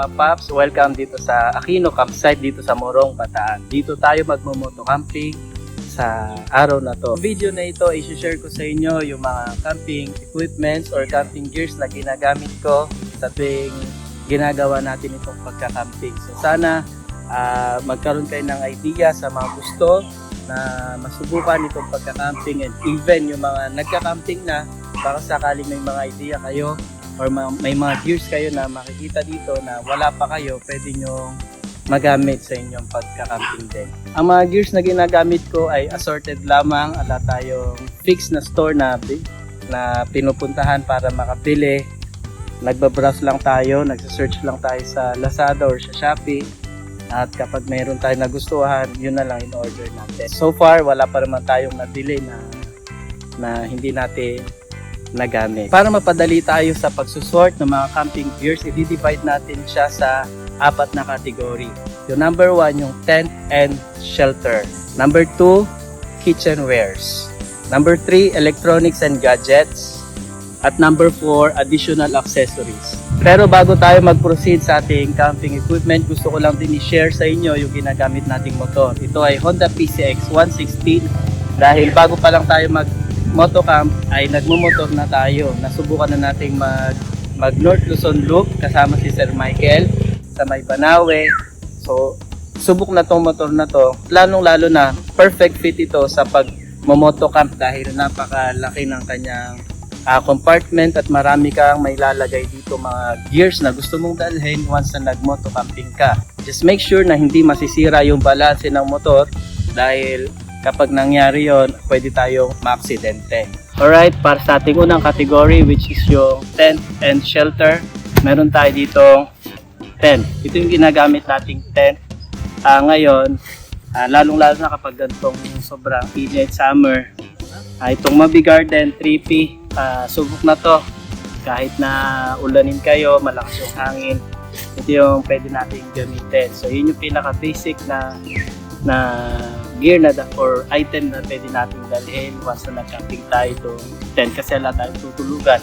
mga paps. Welcome dito sa Aquino Campsite dito sa Morong, Bataan. Dito tayo magmumoto camping sa araw na to. Video na ito, i-share ko sa inyo yung mga camping equipments or camping gears na ginagamit ko sa tuwing ginagawa natin itong pagka-camping. So sana ah, magkaroon kayo ng idea sa mga gusto na masubukan itong pagka-camping and even yung mga nagka-camping na baka sakaling may mga idea kayo or ma- may mga gears kayo na makikita dito na wala pa kayo, pwede nyo magamit sa inyong pagka-camping din. Ang mga gears na ginagamit ko ay assorted lamang. Ala tayong fixed na store na, na pinupuntahan para makabili. Nagbabrowse lang tayo, nagsa-search lang tayo sa Lazada or sa Shopee. At kapag mayroon tayong nagustuhan, yun na lang in order natin. So far, wala pa naman tayong nabili na na hindi natin nagamit. Para mapadali tayo sa pagsusort ng mga camping gears, i-divide natin siya sa apat na category. Yung number one, yung tent and shelter. Number two, kitchenwares. Number three, electronics and gadgets. At number four, additional accessories. Pero bago tayo mag-proceed sa ating camping equipment, gusto ko lang din i-share sa inyo yung ginagamit nating motor. Ito ay Honda PCX 116 dahil bago pa lang tayo mag motocamp ay nagmumotor na tayo. Nasubukan na nating mag mag North Luzon Loop kasama si Sir Michael sa May Banawe. So subok na tong motor na to. Lalong lalo na perfect fit ito sa pag motocamp dahil napakalaki ng kanyang ah, compartment at marami kang may lalagay dito mga gears na gusto mong dalhin once na nag-motocamping ka. Just make sure na hindi masisira yung balance ng motor dahil kapag nangyari yon pwede tayong maaksidente. Alright, para sa ating unang category which is yung tent and shelter, meron tayo dito tent. Ito yung ginagamit nating tent. Ah, ngayon, ah, lalong-lalo na kapag ganitong sobrang init summer, Ah, itong Mabi Garden 3P, ah, subok na to. Kahit na ulanin kayo, malakas yung hangin, ito yung pwede natin gamitin. So yun yung pinaka basic na na gear na da, or item na pwede natin dalhin once na nag-camping tayo itong tent kasi wala tayong tutulugan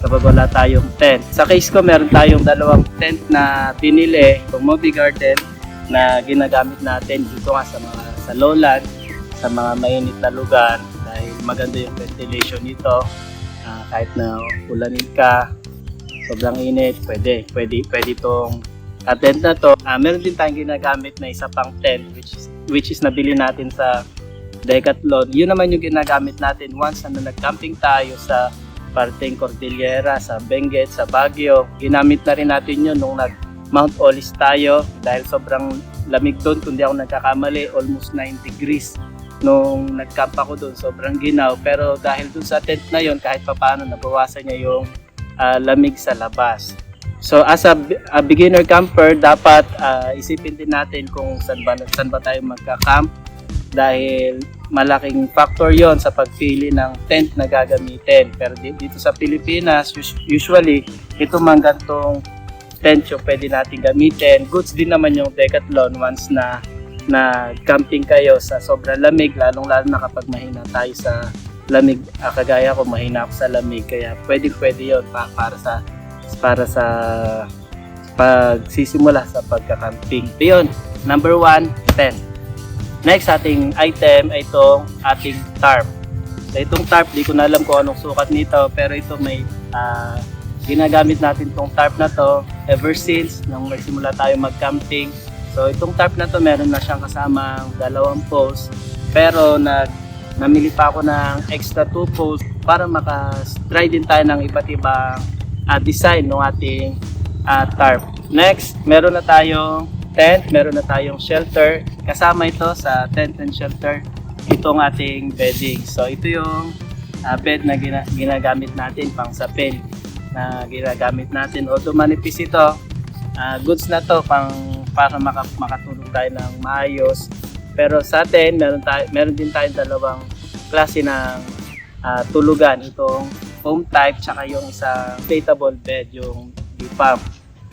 kapag wala tayong tent. Sa case ko, meron tayong dalawang tent na binili, itong Moby Garden na ginagamit natin dito nga sa mga sa lowland, sa mga mainit na lugar dahil maganda yung ventilation nito. Ah, kahit na ulanin ka, sobrang init, pwede, pwede, pwede itong ah, tent na to. Ah, meron din tayong ginagamit na isa pang tent which is, which is nabili natin sa Decathlon. Yun naman yung ginagamit natin once na nag-camping tayo sa parteng Cordillera, sa Benguet, sa Baguio. Ginamit na rin natin yun nung nag Mount Olis tayo dahil sobrang lamig doon. Kung di ako nagkakamali, almost 9 degrees nung nag-camp ako doon. Sobrang ginaw. Pero dahil doon sa tent na yon kahit papaano nabawasan niya yung ah, lamig sa labas. So as a, a beginner camper, dapat ah, isipin din natin kung saan ba, saan ba tayo magka-camp dahil malaking factor yon sa pagpili ng tent na gagamitin. Pero di- dito sa Pilipinas, us- usually, ito mga gantong tent yung pwede natin gamitin. Goods din naman yung Decathlon once na na camping kayo sa sobrang lamig, lalong-lalo na kapag mahina tayo sa lamig. Ah, kagaya ko, mahina ako sa lamig. Kaya pwede pwede yon pa, para sa para sa pagsisimula sa pagka-camping. So yun, number one, tent. Next ating item ay itong ating tarp. So itong tarp, di ko na alam kung anong sukat nito, pero ito may ah, ginagamit natin itong tarp na to ever since nung nagsimula tayo mag-camping. So itong tarp na to meron na siyang kasamang dalawang post, pero nag namili pa ako ng extra two post para maka-try din tayo ng iba't ibang ah, design ng ating ah, tarp. Next, meron na tayong tent, meron na tayong shelter. Kasama ito sa tent and shelter, itong ating bedding. So ito yung ah, bed na gina- ginagamit natin pang sapin na ginagamit natin. Although manipis ito, ah, goods na to pang para maka, makatulog tayo ng maayos. Pero sa atin, meron, tayo, meron din tayong dalawang klase ng ah, tulugan. Itong foam type, tsaka yung isang inflatable bed, yung UPAM.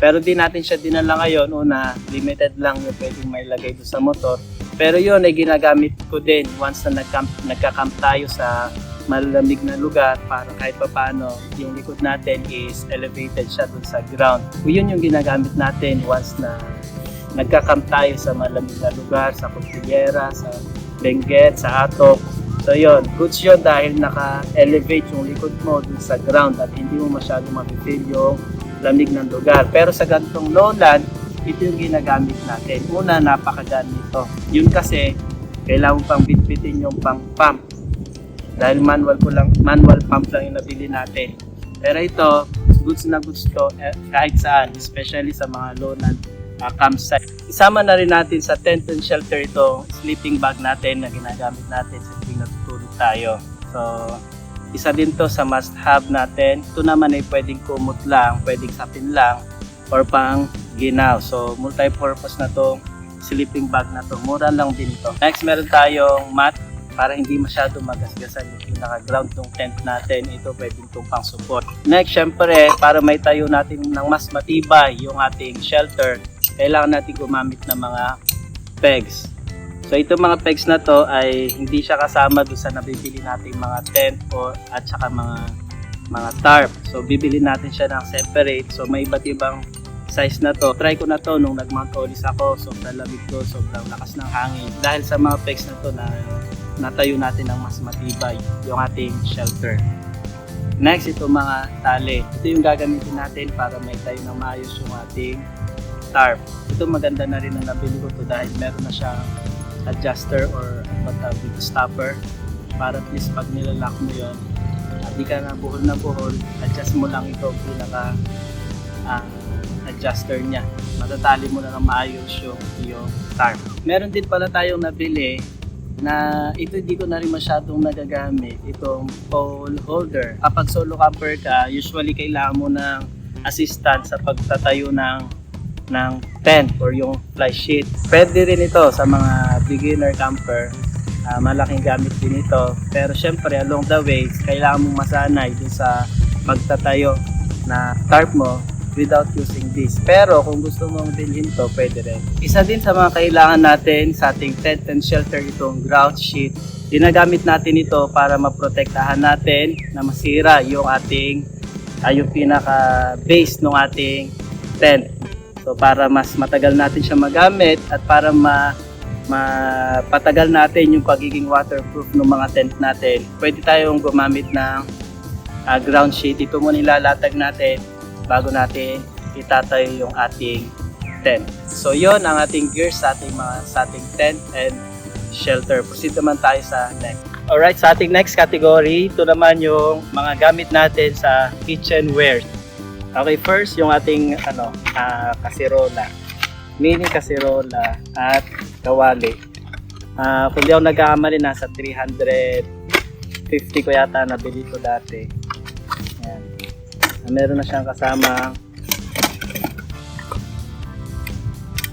Pero di natin siya dinala ngayon. Una, limited lang yung pwedeng may lagay doon sa motor. Pero yun ay ginagamit ko din once na nagcamp, nagka-camp tayo sa malamig na lugar para kahit pa paano yung likod natin is elevated siya dun sa ground. Yun yung ginagamit natin once na nagka-camp tayo sa malamig na lugar, sa Cordillera, sa Benguet, sa Atok. So yun, goods yun dahil naka-elevate yung likod mo dun sa ground at hindi mo masyado mapipil yung lamig ng lugar. Pero sa gantong lowland, ito yung ginagamit natin. Una, napakagaan nito. Yun kasi, kailangan pang bitbitin yung pang pump. Dahil manual ko lang, manual pump lang yung nabili natin. Pero ito, goods na goods to eh, kahit saan, especially sa mga lowland uh, campsite. Isama na rin natin sa tent and shelter itong sleeping bag natin na ginagamit natin sa tayo. So, isa din to sa must-have natin. Ito naman ay pwedeng kumot lang, pwedeng sapin lang, or pang ginaw. So, multi-purpose na to sleeping bag na to. Mura lang din to. Next, meron tayong mat para hindi masyado magasgasan yung pinaka-ground ng tent natin. Ito pwedeng itong pang support. Next, syempre, para may tayo natin ng mas matibay yung ating shelter, kailangan natin gumamit ng mga pegs. So itong mga pegs na to ay hindi siya kasama doon sa nabibili nating mga tent o at saka mga mga tarp. So bibili natin siya ng separate. So may iba't ibang size na to. Try ko na to nung nag-Mount Olis ako. Sobrang lamig ko, sobrang lakas ng hangin. Dahil sa mga pegs na to na natayo natin ng mas matibay yung ating shelter. Next, ito mga tali. Ito yung gagamitin natin para may tayo ng maayos yung ating tarp. Ito maganda na rin ang nabili ko to dahil meron na siyang adjuster or what stopper para at least pag nilalak mo yon at di ka na buhol na buhol, adjust mo lang ito pinaka ah, adjuster niya. Matatali mo na ng maayos yung, yung tarp. Meron din pala tayong nabili na ito hindi ko na rin masyadong nagagamit itong pole holder. Kapag solo camper ka, usually kailangan mo ng assistant sa pagtatayo ng ng tent or yung fly sheet. Pwede rin ito sa mga beginner camper. Ah, malaking gamit din ito. Pero syempre along the way, kailangan mong masanay dun sa pagtatayo na tarp mo without using this. Pero kung gusto mong bilhin to, pwede rin. Isa din sa mga kailangan natin sa ating tent and shelter itong ground sheet. Ginagamit natin ito para maprotektahan natin na masira yung ating ay yung pinaka base ng ating tent. So para mas matagal natin siya magamit at para ma mapatagal natin yung pagiging waterproof ng mga tent natin, pwede tayong gumamit ng ah, ground sheet. Ito muna nilalatag natin bago natin itatayo yung ating tent. So yon ang ating gears sa ating mga sa ating tent and shelter. Proceed naman tayo sa next. Alright, sa ating next category, ito naman yung mga gamit natin sa kitchenware. Okay, first yung ating ano, ah, kasirola. Mini kasirola at kawali. Ah, kung di ako nagkakamali, nasa 350 ko yata nabili ko dati. Ayan. Ah, meron na siyang kasama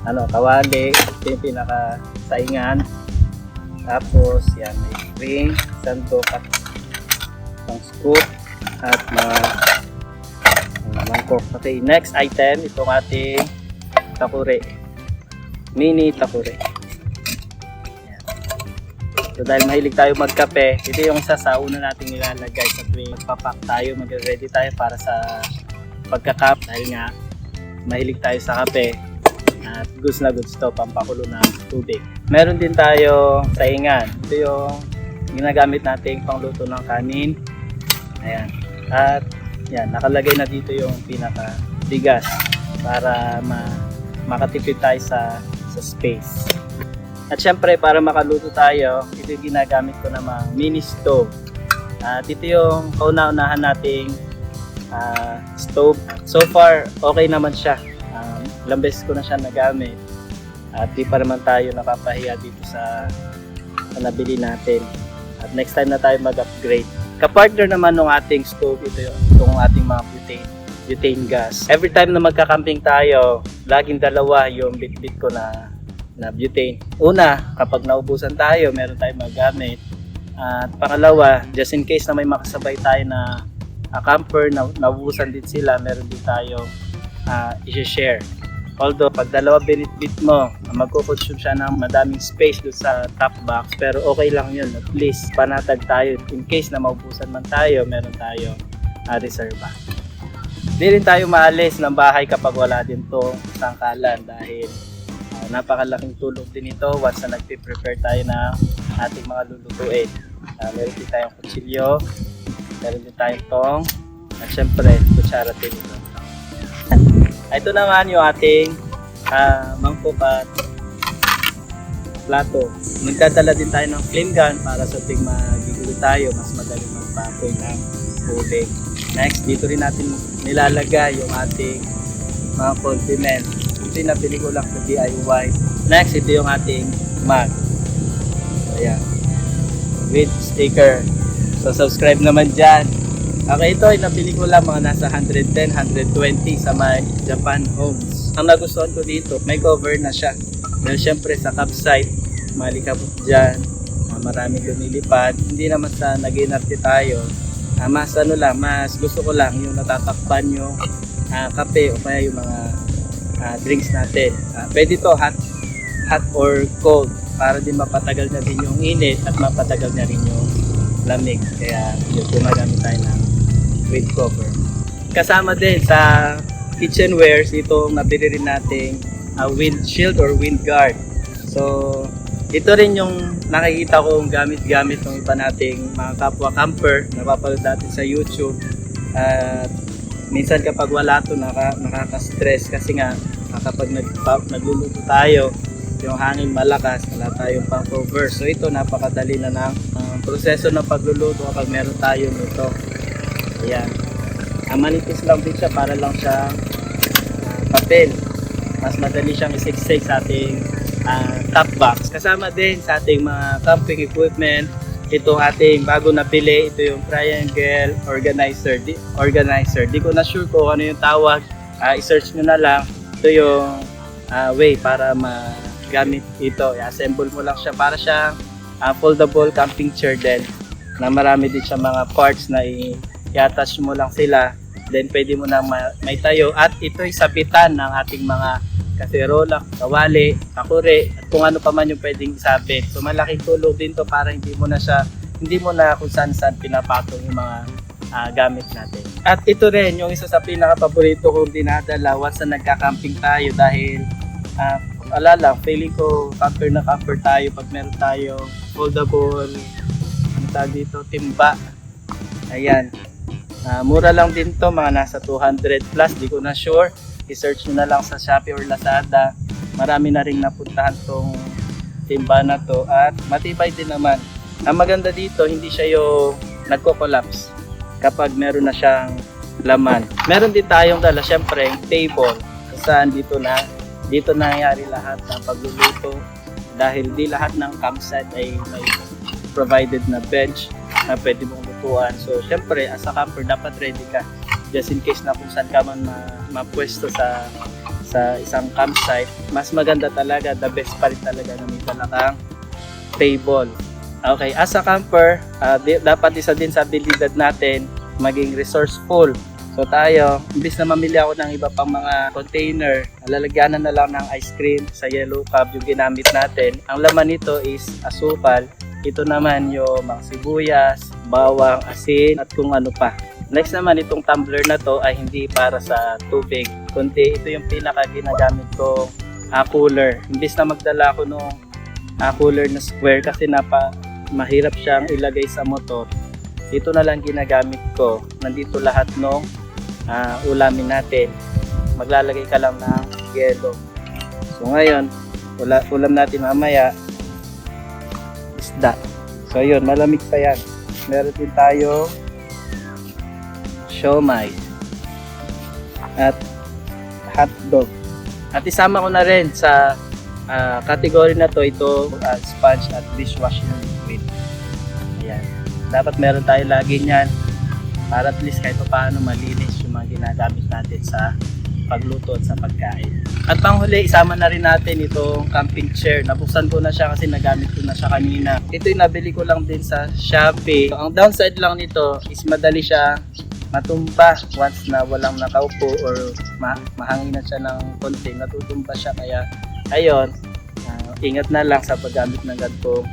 ano, kawali, ito yung pinaka saingan. Tapos, yan, may spring, sandok at pang scoop at mga mga mangkok. Okay, next item, itong ating takure. Mini takure. So dahil mahilig tayo magkape, ito yung isa sa una nating nilalagay sa tuwing magpapak tayo, mag-ready tayo para sa pagkakap dahil nga mahilig tayo sa kape at goods na goods to pampakulo ng tubig. Meron din tayo saingan. Ito yung ginagamit nating pangluto ng kanin. Ayan. At yan, nakalagay na dito yung pinaka bigas para ma makatipid tayo sa sa space. At syempre para makaluto tayo, ito yung ginagamit ko namang mini stove. At ito yung kauna-unahan nating ah, stove. So far, okay naman siya. Um, ilang beses ko na siya nagamit. At di pa naman tayo napapahiya dito sa, sa nabili natin. At next time na tayo mag-upgrade. Kapartner naman ng ating stove, ito yung itong ating mga butane, butane gas. Every time na magka-camping tayo, laging dalawa yung bit-bit ko na na butane. Una, kapag naubusan tayo, meron tayong magamit. At pangalawa, just in case na may makasabay tayo na uh, camper, na naubusan din sila, meron din tayong uh, i-share. Although, pag dalawa binitbit mo, magkukonsume siya ng madaming space doon sa top box. Pero okay lang yun. At least, panatag tayo. In case na maubusan man tayo, meron tayo uh, reserva. Di rin tayo maalis ng bahay kapag wala din to sangkalan dahil napakalaking tulong din ito once na nagpe-prepare tayo ng ating mga lulutuin. Uh, meron din tayong kutsilyo, meron din tayong tong, at syempre, kutsara din ito. Ito naman yung ating uh, mangkok at plato. Nagdadala din tayo ng flame gun para sa ting magigulo tayo, mas madaling magpapoy ng tubig. Next, dito rin natin nilalagay yung ating mga condiment. Nabili ko lang sa DIY. Next, ito yung ating mug. Ayan. With sticker. So, subscribe naman dyan. Okay, ito ay nabili ko lang mga nasa 110, 120 sa may Japan Homes. Ang nagustuhan ko dito, may cover na siya. Dahil syempre sa campsite, malikabot dyan, uh, maraming lumilipad. Hindi naman sa nag-inarte tayo, uh, mas ano lang, mas gusto ko lang yung natatakpan yung uh, kape o kaya yung mga uh, drinks natin. Uh, pwede to hot, hot or cold para din mapatagal na din yung init at mapatagal na rin yung lamig. Kaya yun, gumagamit tayo ng with cover. Kasama din sa kitchenwares, itong nabili rin nating uh, windshield or wind guard. So, ito rin yung nakikita kong gamit-gamit ng iba nating mga kapwa camper, napapanood natin sa YouTube. At minsan kapag wala to naka, nakaka-stress kasi nga kapag nag, nagluluto tayo, yung hangin malakas, wala tayong pang cover. So ito napakadali na ng ah, proseso ng pagluluto kapag meron tayo nito. Ayan. Ang lang din siya para lang siya papel. Mas madali siyang isiksik sa ating ah, top box. Kasama din sa ating mga camping equipment, ito ating bago napili, ito yung triangle organizer. Di, organizer. Di ko na sure kung ano yung tawag. Ah, i-search nyo na lang. Ito yung ah, way para magamit ito. I-assemble mo lang siya para siya ah, foldable camping chair din na marami din siya mga parts na i-attach mo lang sila then pwede mo na ma- may tayo at ito'y sabitan ng ating mga kaserola, kawali, kakure at kung ano pa man yung pwedeng isabit so malaking tulong din to para hindi mo na siya hindi mo na kung saan saan pinapatong yung mga ah, gamit natin. At ito rin yung isa sa pinaka-paborito kong dinadala once na nagka-camping tayo dahil ah, ala lang, feeling ko camper na camper tayo pag meron tayo foldable ano tawag dito, timba. Ayan. Ah, mura lang din to, mga nasa 200 plus, di ko na sure. I-search nyo na lang sa Shopee or Lazada. Marami na rin napuntahan tong timba na to at matibay din naman. Ang maganda dito, hindi siya yung nagko-collapse kapag meron na siyang laman. Meron din tayong dala, syempre, table. Kung saan dito na, dito nangyayari lahat ng pagluluto dahil di lahat ng campsite ay may provided na bench na pwede mong lutuan. So, syempre, as a camper, dapat ready ka. Just in case na kung saan ka man ma- mapwesto sa sa isang campsite, mas maganda talaga, the best pa rin talaga na may dala kang table. Okay, as a camper, ah, di- dapat isa din sa abilidad natin, maging resourceful. So tayo, imbis na mamili ako ng iba pang mga container, lalagyanan na lang ng ice cream sa yellow cup yung ginamit natin. Ang laman nito is asukal. Ito naman yung mga sibuyas, bawang, asin, at kung ano pa. Next naman, itong tumbler na to ay hindi para sa tubig. Kundi ito yung pinaka ginagamit ko ah, cooler. Imbis na magdala ako nung ah, cooler na square kasi napa mahirap siyang ilagay sa motor. Ito na lang ginagamit ko. Nandito lahat ng ah, ulamin natin. Maglalagay ka lang ng yelo. So ngayon, ula, ulam natin mamaya isda. So yun, malamig pa yan. Meron din tayo siomay at hotdog. At isama ko na rin sa ah, category na to ito ah, sponge at dishwashing liquid. Ayan. Dapat meron tayo lagi niyan para at least kahit pa paano malinis yung mga ginagamit natin sa pagluto at sa pagkain. At panghuli, isama na rin natin itong camping chair. Nabuksan ko na siya kasi nagamit ko na siya kanina. Ito yung nabili ko lang din sa Shopee. Ang downside lang nito is madali siya matumba once na walang nakaupo or ma mahanginan siya ng konti, natutumba siya kaya ayun, ah, ingat na lang sa paggamit ng ganitong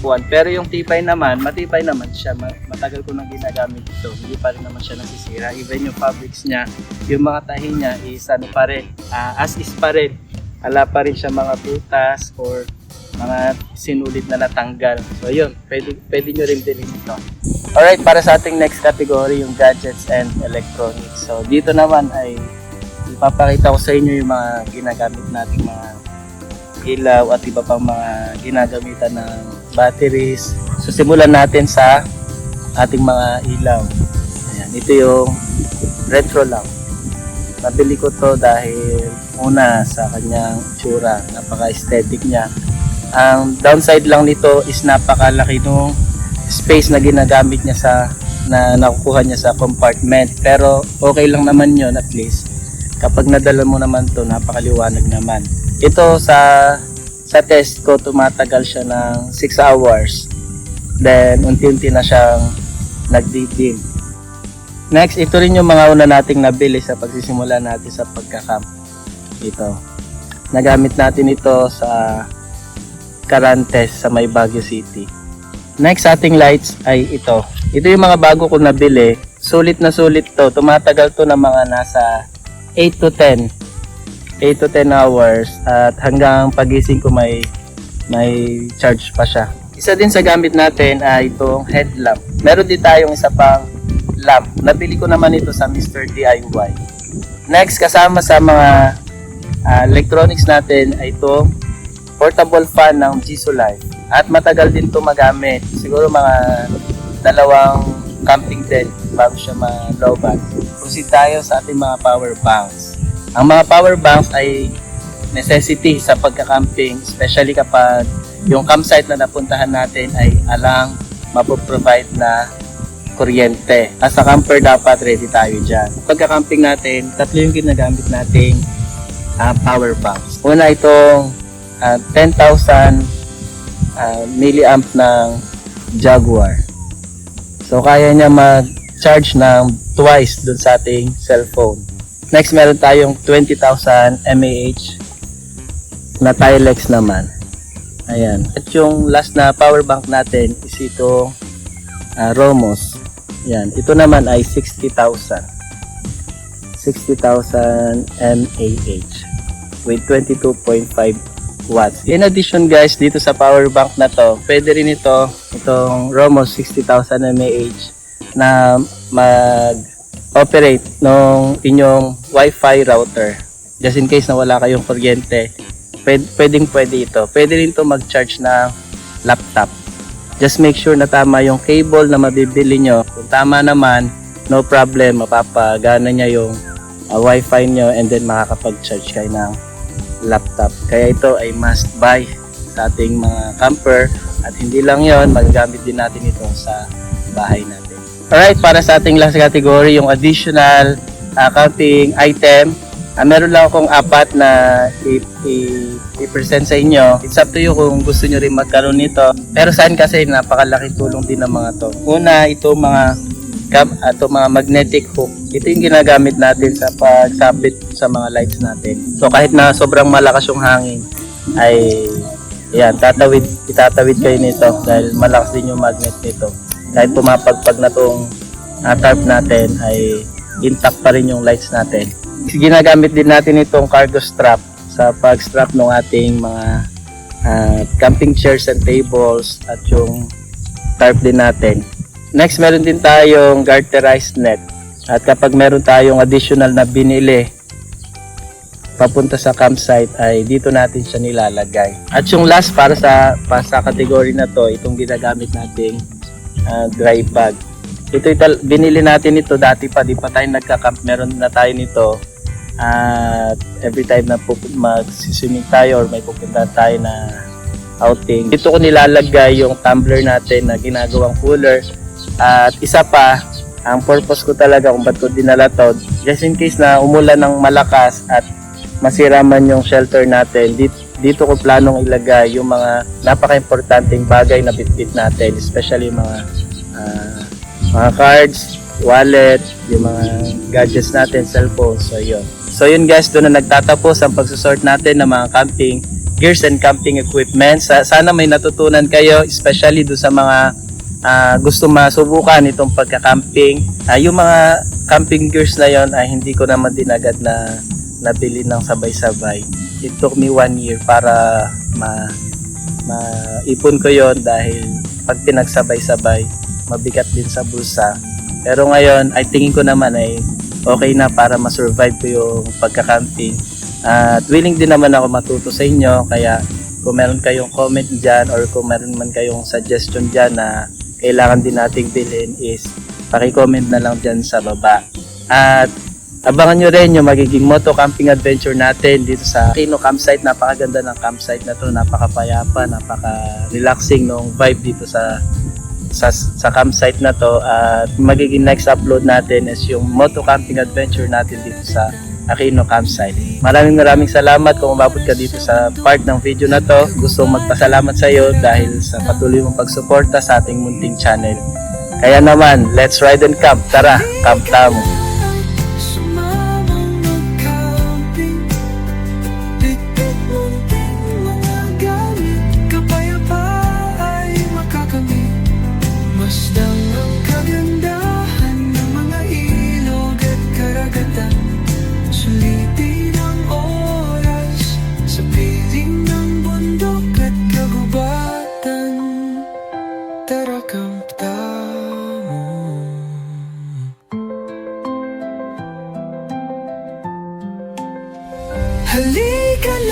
upuan. Pero yung tipay naman, matipay naman siya. Ma- Matagal ko nang ginagamit ito. Hindi pa rin naman siya nasisira. Even yung fabrics niya, yung mga tahi niya is ano pa rin, ah, as is pa rin. Ala pa rin siya mga butas or mga sinulit na natanggal. So yun, pwede, pwede nyo rin bilhin ito. Alright, para sa ating next category, yung gadgets and electronics. So dito naman ay ipapakita ko sa inyo yung mga ginagamit nating mga ilaw at iba pang mga ginagamitan ng batteries. So simulan natin sa ating mga ilaw. Ayan, ito yung retro lamp. Nabili ko to dahil una sa kanyang tsura, napaka-aesthetic niya. Ang downside lang nito is napakalaki nung space na ginagamit niya sa na nakukuha niya sa compartment. Pero okay lang naman yon at least. Kapag nadala mo naman to napakaliwanag naman. Ito sa sa test ko tumatagal siya ng 6 hours. Then unti-unti na siyang nagdidim. Next, ito rin yung mga una nating nabili sa pagsisimula natin sa pagkakamp. Ito. Nagamit natin ito sa Carantes sa May Baguio City. Next ating lights ay ito. Ito yung mga bago ko nabili. Sulit na sulit to. Tumatagal to ng mga nasa 8 to 10. 8 to 10 hours at hanggang pagising ko may may charge pa siya. Isa din sa gamit natin ay itong headlamp. Meron din tayong isa pang lamp. Nabili ko naman ito sa Mr. DIY. Next, kasama sa mga ah, electronics natin ay itong portable fan ng Jisoo Life. At matagal din ito magamit. Siguro mga dalawang camping din bago siya ma-lowbat. Proceed tayo sa ating mga power banks. Ang mga power banks ay necessity sa pagka-camping, especially kapag yung campsite na napuntahan natin ay alang mapoprovide na kuryente. As a camper, dapat ready tayo dyan. Pagka-camping natin, tatlo yung ginagamit nating ah, power banks. Una itong ah, 10,000 ah, milliamp ng Jaguar. So, kaya niya mag-charge ng twice dun sa ating cellphone. Next, meron tayong 20,000 mAh na Tilex naman. Ayan. At yung last na power bank natin is ito ah, Romos. Yan. Ito naman ay 60,000. 60,000 mAh with 22.5 watts. In addition guys, dito sa power bank na to, pwede rin ito, itong Romos 60,000 mAh na mag-operate ng inyong Wi-Fi router. Just in case na wala kayong kuryente, pwede, pwedeng pwede ito. Pwede rin ito mag-charge ng laptop. Just make sure na tama yung cable na mabibili nyo. Kung tama naman, no problem, mapapagana niya yung uh, wifi nyo and then makakapag-charge kayo ng laptop. Kaya ito ay must buy sa ating mga camper at hindi lang yon magagamit din natin ito sa bahay natin. Alright, para sa ating last category, yung additional uh, camping item, Ah, meron lang akong apat na i-present sa inyo. It's up to you kung gusto nyo rin magkaroon nito. Pero saan kasi napakalaking tulong din ng mga to. Una, ito mga cam, ato mga magnetic hook. Ito yung ginagamit natin sa pagsabit sa mga lights natin. So kahit na sobrang malakas yung hangin, ay yan, tatawid, itatawid kayo nito dahil malakas din yung magnet nito. Kahit pumapagpag na tong ah, tarp natin ay intact pa rin yung lights natin ginagamit din natin itong cargo strap sa pag-strap ng ating mga ah, camping chairs and tables at yung tarp din natin. Next, meron din tayong garterized net. At kapag meron tayong additional na binili papunta sa campsite ay dito natin siya nilalagay. At yung last para sa para sa category na to, itong ginagamit nating ah, dry bag. Ito ital- binili natin ito dati pa, di pa tayo nagka-camp, meron na tayo nito. At every time na mag-swimming tayo or may pupunta tayo na outing, dito ko nilalagay yung tumbler natin na ginagawang cooler. At isa pa, ang purpose ko talaga kung ba't ko dinala to, just in case na umulan ng malakas at masira man yung shelter natin, dito, dito ko planong ilagay yung mga napaka-importanting bagay na bitbit natin, especially yung mga ah, mga cards, wallet, yung mga gadgets natin, cellphone. So yun. So yun guys, doon na nagtatapos ang pagsusort natin ng mga camping gears and camping equipment. Sa, sana may natutunan kayo, especially do sa mga ah, gusto masubukan itong pagka-camping. Ah, yung mga camping gears na yon ay hindi ko naman din agad na nabili ng sabay-sabay. It took me one year para ma maipon ko yon dahil pag pinagsabay-sabay, mabigat din sa bulsa. Pero ngayon, ay tingin ko naman ay okay na para ma-survive ko yung pagka-camping. At willing din naman ako matuto sa inyo, kaya kung meron kayong comment dyan or kung meron man kayong suggestion dyan na kailangan din nating bilhin is paki-comment na lang dyan sa baba. At abangan nyo rin yung magiging moto camping adventure natin dito sa Kino campsite. Napakaganda ng campsite na to, napakapayapa, napaka-relaxing nung vibe dito sa sa, sa campsite na to at magiging next upload natin is yung moto camping adventure natin dito sa Aquino Campsite. Maraming maraming salamat kung umabot ka dito sa part ng video na to. Gusto magpasalamat sa iyo dahil sa patuloy mong pagsuporta sa ating munting channel. Kaya naman, let's ride and camp. Tara, camp tamo. Halika na